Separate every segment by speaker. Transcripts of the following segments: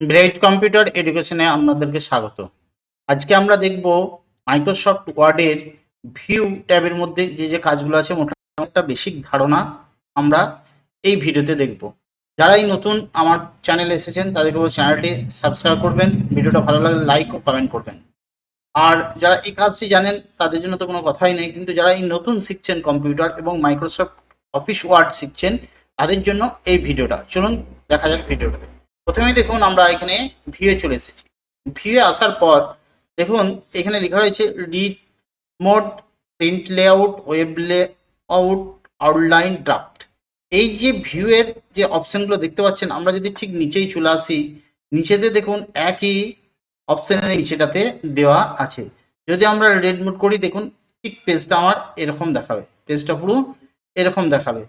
Speaker 1: Bright computer এডুকেশনে আপনাদেরকে স্বাগত। আজকে আমরা দেখব মাইক্রোসফট ওয়ার্ডের ভিউ ট্যাবের মধ্যে যে যে কাজগুলো আছে মোটামুটি একটা বেসিক ধারণা আমরা এই ভিডিওতে দেখব। যারা এই নতুন আমার চ্যানেলে এসেছেন তাদেরকে চ্যানেলটি সাবস্ক্রাইব করবেন ভিডিওটা ভালো লাগলে লাইক ও কমেন্ট করবেন। আর যারা এই কাজটি জানেন তাদের জন্য তো কোনো কথাই নেই কিন্তু যারা এই নতুন শিখছেন কম্পিউটার এবং মাইক্রোসফট অফিস ওয়ার্ড শিখছেন তাদের জন্য এই ভিডিওটা। চলুন দেখা যাক ভিডিওটাতে। প্রথমেই দেখুন আমরা এখানে ভিউয়ে চলে এসেছি। ভিউয়ে আসার পর দেখুন এখানে লেখা রয়েছে read mode print layout web layout outline draft এই যে ভিউয়ের যে অপশনগুলো দেখতে পাচ্ছেন, আমরা যদি ঠিক নিচেই চলে আসি, নিচেতে দেখুন একই অপশনের নিচেটাতে দেওয়া আছে। যদি আমরা রেড মোড করি, দেখুন ঠিক পেজটা আমার এরকম দেখাবে। পেজটা পুরো এরকম দেখাবে।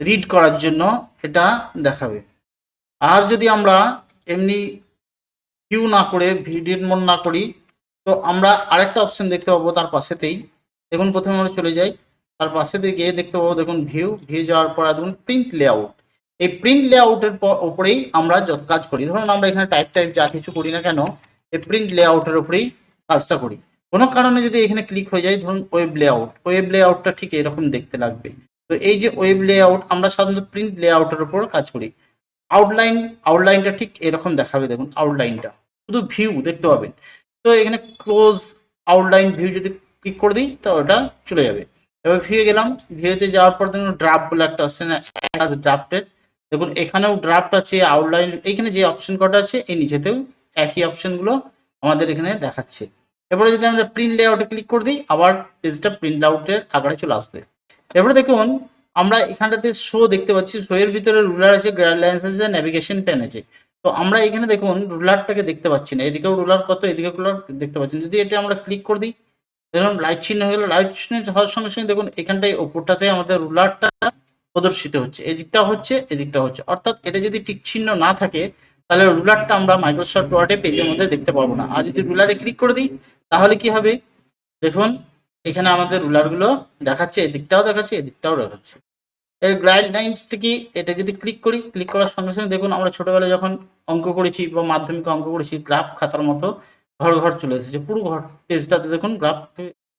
Speaker 1: রিড করার জন্য এটা দেখাবে। আর যদি আমরা এমনি ভিউ না করে ভিডিও মোড না করি, তো আমরা আরেকটা অপশন দেখতে পাবো তার পাশেতেই। দেখুন, প্রথমে আমরা চলে যাই। তার পাশে গিয়ে দেখতে পাবো, দেখুন ভিউ ভিউ যাওয়ার পর দেখুন প্রিন্ট লেআউট এই প্রিন্ট লেআউটের উপরেই আমরা যত কাজ করি, ধরুন আমরা এখানে টাইপ টাইপ যা কিছু করি না কেন, এই প্রিন্ট লেআউটের উপরেই কাজটা করি। কোনো কারণে যদি এখানে ক্লিক হয়ে যায়, ধরুন ওয়েব লেআউট ওয়েব লেআউটটা ঠিক এরকম দেখতে লাগবে। তো এই যে ওয়েব লেআউট আমরা সাধারণত প্রিন্ট লেআউটের উপর কাজ করি। আউটলাইন আউটলাইনটা ঠিক এরকম দেখাবে, দেখুন আউটলাইনটা শুধু ভিউ দেখতে পাবেন। তো এখানে ক্লোজ আউটলাইন ভিউ যদি ক্লিক করে দিই, তো ওটা চলে যাবে। এবার ভিউ গেলাম। ভিউতে যাওয়ার পর দেখুন ড্রাফট বলে একটা অপশন আছে ড্রাফটের দেখুন, এখানেও ড্রাফট আছে আউটলাইন এখানে যে অপশন কটা আছে, এই নিচেতেও একই অপশনগুলো আমাদের এখানে দেখাচ্ছে। এবারে যদি আমরা প্রিন্ট লেআউটে ক্লিক করে দিই, আবার পেজটা প্রিন্ট আউটের আকারে চলে আসবে। এবারে দেখুন আমরা এখানটাতে শো দেখতে পাচ্ছি। শো এর ভিতরে রুলার আছে গাইডলাইন্স আছে ন্যাভিগেশন পেন আছে। তো আমরা এখানে দেখুন রুলারটাকে দেখতে পাচ্ছি না। এদিকেও রুলার কত এদিকে রুলার দেখতে পাচ্ছি। যদি এটা আমরা ক্লিক করে দিই, দেখুন লাইট চিহ্ন হয়ে গেল। লাইট চিহ্ন হওয়ার সঙ্গে সঙ্গে দেখুন, এখানটায় ওপরটাতে আমাদের রুলারটা প্রদর্শিত হচ্ছে। এদিকটা হচ্ছে এদিকটা হচ্ছে। অর্থাৎ এটা যদি টিক চিহ্ন না থাকে, তাহলে রুলারটা আমরা মাইক্রোসফট ওয়ার্ডে পেজের মধ্যে দেখতে পারব না। আর যদি রুলারে ক্লিক করে দিই, তাহলে কি হবে? দেখুন এখানে আমাদের রুলারগুলো দেখাচ্ছে, এদিকটাও দেখাচ্ছে এদিকটাও দেখাচ্ছে। এর গাইডলাইন্সটা কি? এটা যদি ক্লিক করি ক্লিক করার সঙ্গে সঙ্গে দেখুন আমরা ছোটবেলায় যখন অঙ্ক করেছি বা মাধ্যমিকে অঙ্ক করেছি গ্রাফ খাতার মতো ঘর ঘর চলে এসেছে, পুরো ঘর, পেজটাতে দেখুন গ্রাফ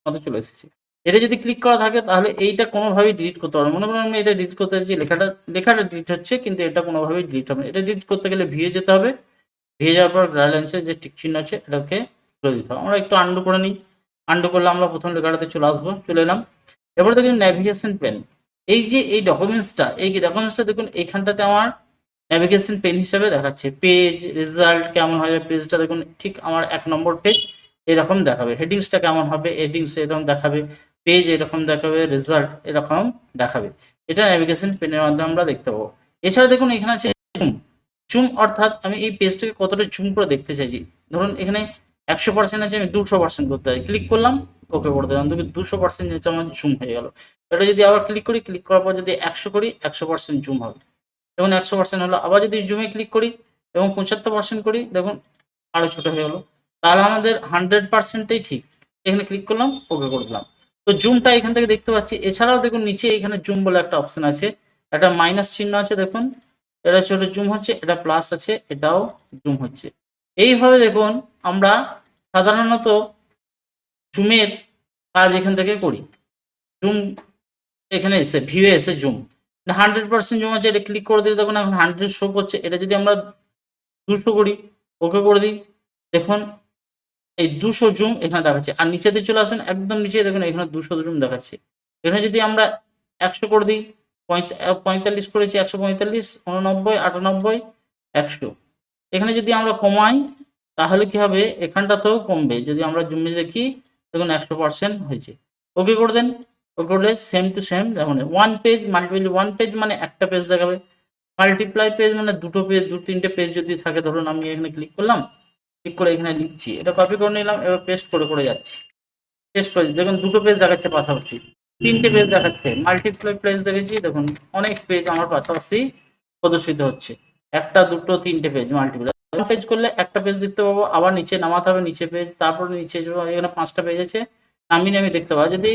Speaker 1: মতো চলে এসেছে। এটা যদি ক্লিক করা থাকে তাহলে এইটা কোনোভাবেই ডিলিট করতে পারব মনে করুন আমি এটা ডিলিট করতে চাইছি, লেখাটা লেখাটা ডিলিট হচ্ছে, কিন্তু এটা কোনোভাবেই ডিলিট হবে না। এটা ডিলিট করতে গেলে ভিয়ে যেতে হবে। ভিয়ে যাওয়ার পর গাইডলাইন্সের যে টিক চিহ্ন আছে, এটাকে তুলে দিতে হবে। আমরা একটু আন্ডু করে নিই। আন্ডু করলে আমরা, প্রথম লেখাটাতে চলে আসব, চলে এলাম। এবার দেখুন ন্যাভিগেশন পেন এই যে এই ডকুমেন্টসটা এই ডকুমেন্টসটা দেখুন এইখানটাতে আমার ন্যাভিগেশন পেন হিসাবে দেখাচ্ছে। পেজ রেজাল্ট কেমন হবে পেজটা দেখুন, ঠিক আমার এক নম্বর পেজ এরকম দেখাবে। হেডিংসটা কেমন হবে হেডিংস এরকম দেখাবে। পেজ এরকম দেখাবে রেজাল্ট এরকম দেখাবে। এটা ন্যাভিগেশন পেনের মাধ্যমে আমরা দেখতে পাবো। এছাড়া দেখুন, এখানে আছে জুম অর্থাৎ আমি এই পেজটাকে কতটা জুম করে দেখতে চাইছি। ধরুন, এখানে একশো পার্সেন্ট আছে, আমি দুশো পার্সেন্ট করতে চাই ক্লিক করলাম ওকে করে দিলাম। দেখুন দুশো পার্সেন্ট হচ্ছে আমার জুম হয়ে গেল। এটা যদি আবার ক্লিক করি ক্লিক করার পর যদি একশো করি, একশো পার্সেন্ট জুম হবে। দেখুন একশো পার্সেন্ট হলো, আবার যদি জুমে ক্লিক করি এবং পঁচাত্তর পার্সেন্ট করি, দেখুন আরও ছোটো হয়ে গেলো। তাহলে আমাদের হান্ড্রেড পার্সেন্টটাই ঠিক। এখানে ক্লিক করলাম ওকে করে দিলাম। তো জুমটা এখান থেকে দেখতে পাচ্ছি। এছাড়াও দেখুন, নিচে এখানে জুম বলে একটা অপশন আছে। একটা মাইনাস চিহ্ন আছে, দেখুন। এটা ছোট জুম হচ্ছে, এটা প্লাস আছে, এটাও জুম হচ্ছে। এইভাবে দেখুন, আমরা সাধারণত জুমের কাজ এখান থেকে করি। জুম এখানে এসে ভিউয়ে এসে জুম। হান্ড্রেড পার্সেন্ট জুম আছে, এটা ক্লিক করে দিলে দেখুন এখন হান্ড্রেড শো করছে। এটা যদি আমরা দুশো করি, ওকে করে দিই। দেখুন, এই দুশো জুম এখানে দেখাচ্ছে। আর নিচেতে চলে আসুন, একদম নিচে দেখুন এখানে দুশো জুম দেখাচ্ছে। এখানে যদি আমরা একশো করে দিই, পঁয়তা- পঁয়তাল্লিশ করেছি, একশো পঁয়তাল্লিশ, উননব্বই, আটানব্বই, একশো। এখানে যদি আমরা কমাই তাহলে কি হবে? এখানটাতেও কমবে। যদি আমরা জুমে দেখি, দেখুন একশো পার্সেন্ট হয়েছে। ওকে করে দেন। ওকে করলে সেম টু সেম যেমন one page multiple one page মানে একটা পেজ দেখাবে। মাল্টিপ্লাই পেজ মানে দুটো পেজ দু তিনটে পেজ যদি থাকে, ধরুন আমি এখানে ক্লিক করলাম ক্লিক করে এখানে লিখছি। এটা কপি করে নিলাম, এবার পেস্ট করে করে যাচ্ছি। পেস্ট করে, দেখুন, দুটো পেজ দেখাচ্ছে পাশাপাশি। তিনটে পেজ দেখাচ্ছে। মাল্টিপ্লাই পেজ দেখেছি, দেখুন, অনেক পেজ আমার পাশাপাশি প্রদর্শিত হচ্ছে। একটা, দুটো, তিনটে পেজ মাল্টিপ্লাই পেজ করলে একটা পেজ দেখতে পাবো, আবার নিচে নামাতে হবে নিচে পেজ তারপর নিচে এখানে পাঁচটা পেজ আছে, নামিয়ে আমি দেখতে পাবো। যদি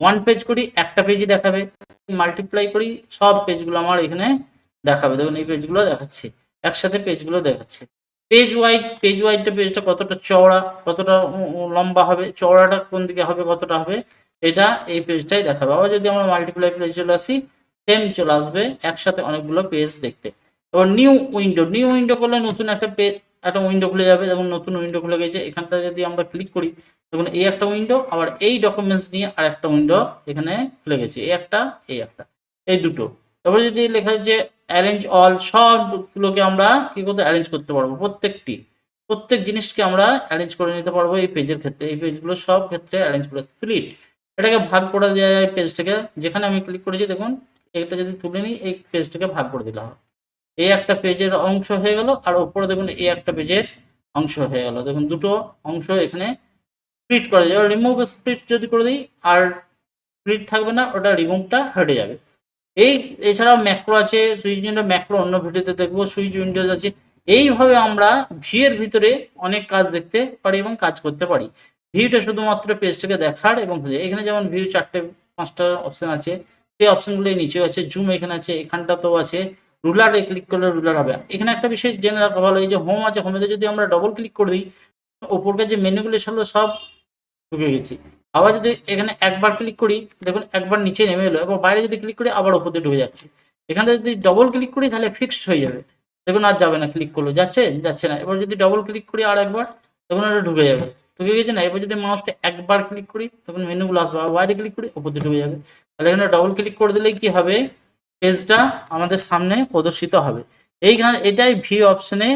Speaker 1: ওয়ান পেজ করি, একটা পেজই দেখাবে মাল্টিপ্লাই করি, সব পেজগুলো আমার এখানে দেখাবে। দেখুন, এই পেজগুলো দেখাচ্ছে, একসাথে পেজগুলো দেখাচ্ছে। পেজ ওয়াইড পেজ ওয়াইডটা পেজটা কতটা চওড়া, কতটা লম্বা হবে, চওড়াটা কোন দিকে হবে, কতটা হবে, এটা এই পেজটাই দেখাবে। আবার যদি আমরা মাল্টিপ্লাই পেজ চলে আসি সেম চলে আসবে, একসাথে অনেকগুলো পেজ দেখতে। এবার নিউ উইন্ডো নিউ উইন্ডো করলে নতুন একটা পেজ একটা উইন্ডো খুলে যাবে। যেমন নতুন উইন্ডো খুলে গেছে, এখানটা যদি আমরা ক্লিক করি, দেখুন এই একটা উইন্ডো আবার এই ডকুমেন্টস নিয়ে আর একটা উইন্ডো এখানে খুলে গেছে, এই একটা এই একটা, এই দুটো। তারপরে যদি লেখা যে অ্যারেঞ্জ অল সবগুলোকে আমরা কি করতে অ্যারেঞ্জ করতে পারব, প্রত্যেকটি, প্রত্যেক জিনিসকে আমরা অ্যারেঞ্জ করে নিতে পারব এই পেজের ক্ষেত্রে। এই পেজগুলো সব ক্ষেত্রে অ্যারেঞ্জ করে স্প্লিট এটাকে ভাগ করে দেওয়া যায় পেজটাকে যেখানে আমি ক্লিক করেছি, দেখুন এটা যদি তুলে নিই, এই পেজটাকে ভাগ করে দিলাম। এই একটা পেজের অংশ হয়ে গেল, আর ওপরে দেখুন এই একটা পেজের অংশ হয়ে গেল। দেখুন দুটো অংশ এখানে স্প্লিট করা যাবে রিমুভ স্প্লিট যদি করে দিই, আর স্প্লিট থাকবে না, ওটা রিমুভটা হেঁটে যাবে। এই এছাড়াও ম্যাক্রো আছে সুইচ উইন্ডো ম্যাক্রো অন্য ভিডিওতে দেখব সুইচ উইন্ডোজ আছে। এইভাবে আমরা ভিএর ভিতরে অনেক কাজ দেখতে পারি এবং কাজ করতে পারি। ভিউটা শুধুমাত্র পেজটাকে দেখার এবং। এখানে যেমন ভিউ চারটে, পাঁচটা অপশন আছে, সেই অপশনগুলো নিচেও আছে জুম এখানে আছে, এখানটাতেও আছে। রুলারে ক্লিক করলে রুলার হবে। এখানে একটা বিষয় জেনে রাখা ভালো এই যে হোম আছে হোমেতে যদি আমরা ডবল ক্লিক করে দিই ওপরকার যে মেনুগুলো সেগুলো সব ঢুকে গেছি। আবার যদি এখানে একবার ক্লিক করি, দেখুন একবার নিচে নেমে এলো, এবার বাইরে যদি ক্লিক করি, আবার ওপর দিয়ে ঢুকে যাচ্ছে। এখানে যদি ডবল ক্লিক করি, তাহলে ফিক্সড হয়ে যাবে। দেখুন আর যাবে না ক্লিক করল, যাচ্ছে? যাচ্ছে না। এবার যদি ডবল ক্লিক করি আর একবার, তখন ওটা ঢুকে যাবে। ঢুকে গেছে না? এবার যদি মাউসটা একবার ক্লিক করি, তখন মেনুগুলো আসবে। আর বাইরে ক্লিক করি ওপর দিয়ে ঢুকে যাবে। তাহলে এখানে ডবল ক্লিক করে দিলে কি হবে? পেজটা আমাদের সামনে প্রদর্শিত হবে। এইখানে এটাই ভিউ অপশনে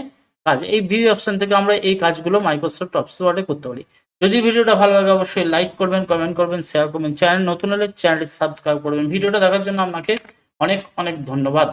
Speaker 1: কাজ। এই ভিউ অপশন থেকে আমরা এই কাজগুলো মাইক্রোসফট অফিস ওয়ার্ডে করতে পারি। যদি ভিডিওটা ভালো লাগে, অবশ্যই লাইক করবেন কমেন্ট করবেন শেয়ার করবেন। চ্যানেল নতুন হলে চ্যানেলটি সাবস্ক্রাইব করবেন। ভিডিওটা দেখার জন্য আপনাকে অনেক অনেক ধন্যবাদ।